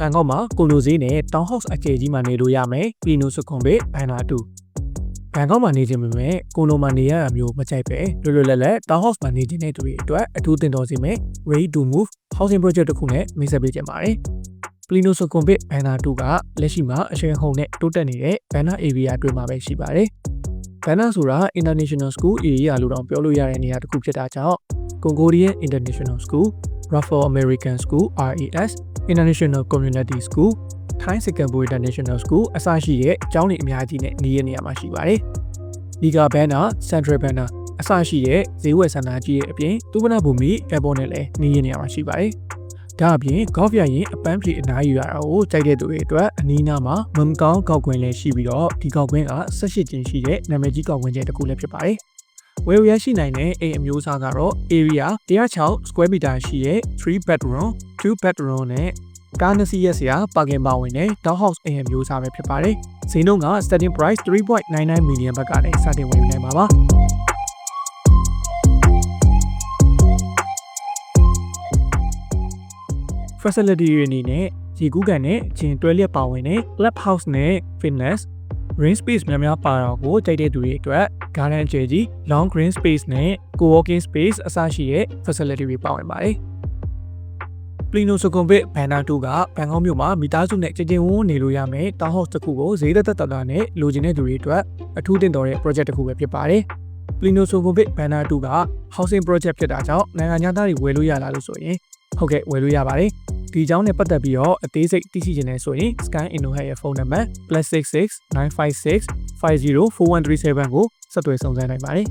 ဘန်ကောက်မှာကိုလိုဈေးနဲ့ Town House အကျယ်ကြီးမှာနေလို့ရမယ်ပလီနိုစကွန်ဘေဘန်နာ2ဘန်ကောက်မှာနေခြင်းပေမဲ့ကိုလိုမှာနေရတာမျိုးမကြိုက်ပဲလွယ်လွယ်လတ်လတ် Town House မှာနေခြင်းတဲ့သူတွေအတွက်အထူးတင်တော်စီမယ် Ready to Move Housing Project တစ်ခုနဲ့မိတ်ဆက်ပေးကြပါတယ်ပလီနိုစကွန်ဘေဘန်နာ2ကလက်ရှိမှာအရှင်ဟုန်နဲ့တိုးတက်နေတဲ့ဘန်နာ area အတွင်းမှာပဲရှိပါတယ်ဘန်နာဆိုတာ International School area လို့တောင်ပြောလို့ရတဲ့နေရာတစ်ခုဖြစ်တာကြောင့် Congolian International School Raffle American School RAS International Community School Thai Singapore International School အစရှိတဲ့ကျောင်းတွေအများကြီးနဲ့နေရနေရာမှာရှိပါတယ်။ဒီကဘန်နာ Central Banner အစရှိတဲ့ဈေးဝယ်စန္ဒာကြီးရဲ့အပြင်သူဝနဘူမီ Airport နဲ့လည်းနေရနေရာမှာရှိပါတယ်။ဒါအပြင် golf ရရင်အပန်းဖြေအနားယူရတာကိုကြိုက်တဲ့သူတွေအတွက်အနီးနားမှာမမ်ကောင်းကောက်ကွင်းလည်းရှိပြီးတော့ဒီကောက်ကွင်းက18ကျင်းရှိတဲ့နာမည်ကြီးကောက်ကွင်းကျတစ်ခုလည်းဖြစ်ပါတယ်။ ဝယ်ရရှိနိုင်တဲ့အိမ်အမျိုးအစားကတော့ area 106 square meter ရှိတဲ့3 bedroom 2 bedroom နဲ့ကားနှစ်စီးရက်စရာပါကင်ပါဝင်တဲ့ Down House အိမ်အမျိုးအစားပဲဖြစ်ပါတယ်။ဈေးနှုန်းက starting price 3.99 million ဘတ်ကနေစတင်ဝယ်ယူနိုင်ပါပါ။ facility တွေအနေနဲ့ရေကူးကန်နဲ့ဂျင်တွဲလျက်ပါဝင်တဲ့ club house နဲ့ fitness green space များများပါတော့ကိုကြိုက်တဲ့သူတွေအတွက် garden ကျယ်ကြီး long green space နဲ့ co-working space အစရှိတဲ့ facility တွေပါဝင်ပါတယ်ပလီနိုစကွန်ဘစ်ဘန်နာ2ကဘန်ကောက်မြို့မှာမိသားစုနဲ့ကြည်ကြင်ဝန်းနေလို့ရမယ်တောင်ဟော့စ်တစ်ခုကိုဈေးသက်သက်သာသာနဲ့လိုချင်တဲ့သူတွေအတွက်အထူးတင်တော်တဲ့ project တစ်ခုပဲဖြစ်ပါတယ်ပလီနိုဆိုကွန်ဘစ်ဘန်နာ2က housing project ဖြစ်တာကြောင့်နိုင်ငံသားတွေဝယ်လို့ရလာလို့ဆိုရင်ဟုတ်ကဲ့ဝယ်လို့ရပါတယ် ဒီအကြောင်းနဲ့ပတ်သက်ပြီးတော့အသေးစိတ်သိရှိခြင်းနဲ့ဆိုရင် Sky Innohead ရဲ့ဖုန်းနံပါတ် +66 956 504137ကိုဆက်သွယ်စုံစမ်းနိုင်ပါတယ်